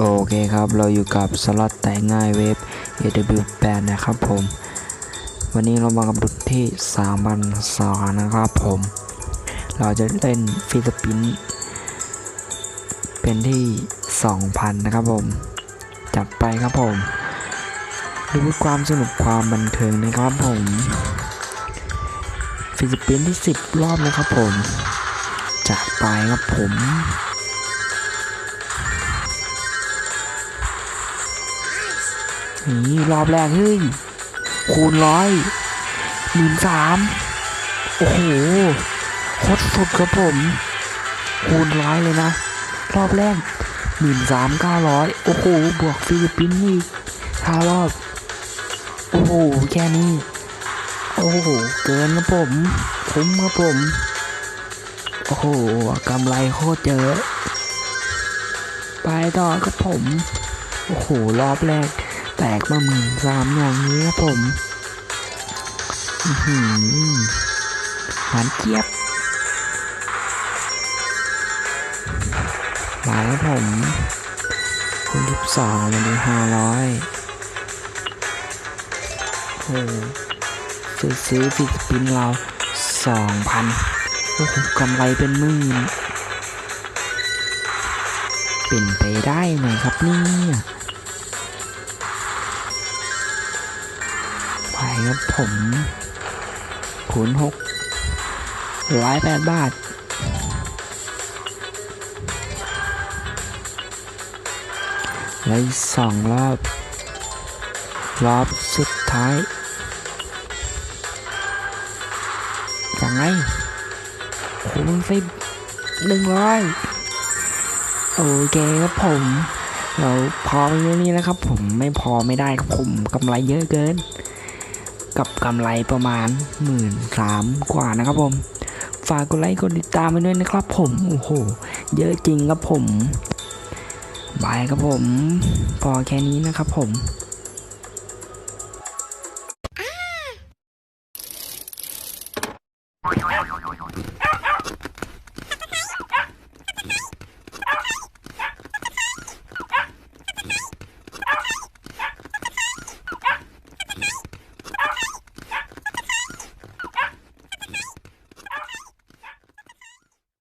โอเคครับ เราอยู่กับสล็อตแต่ง่ายเว็บ AW8 นะครับผม วันนี้เรามากับดุดที่3 0 0 2นะครับผม เราจะเล่นฟิสปินเป็นที่ 2,000 นะครับผม จัดไปครับผมดูความสนุกความบันเทิงนะครับผม ฟิสปินที่ 10 รอบนะครับผม จัดไปครับผม นี่รอบแรกเฮ้ย คูณร้อยหมื่นสามโอ้โหโคตรสุดครับผม คูณร้อยเลยนะ รอบแรกหมื่นสามเก้าร้อยโอ้โห บวกฟิลิปปินส์อีกห้ารอบ โอ้โห แค่นี้ โอ้โห เกินครับผมคุ้มครับผม โอ้โหกำไรโคตรเยอะ ไปต่อครับผม โอ้โห รอบแรก แตกมาหมื่นสามอย่างนี้ครับผมหือหวานเจี๊ยบมาแล้วผมคุณทิพสองวันนี้ห้าร้อยโอ้ซื้อซื้อฟิสปินเราสองพันโอ้โหกำไรเป็นหมื่นเป็นไปได้ไหมครับเนี่ย ครับผมคูณหกร้อยแปดบาท และอีกสองรอบ รอบสุดท้ายยังไงคูณสิบหนึ่งร้อยโอเคครับผมเราพอเพียงนี้นะครับผมไม่พอไม่ได้ครับผมกำไรเยอะเกิน กับกำไรประมาณหมื่นสามกว่านะครับผม ฝากกดไลค์กดติดตามไปด้วยนะครับผมโอ้โห เยอะจริงครับผมบายครับผม พอแค่นี้นะครับผม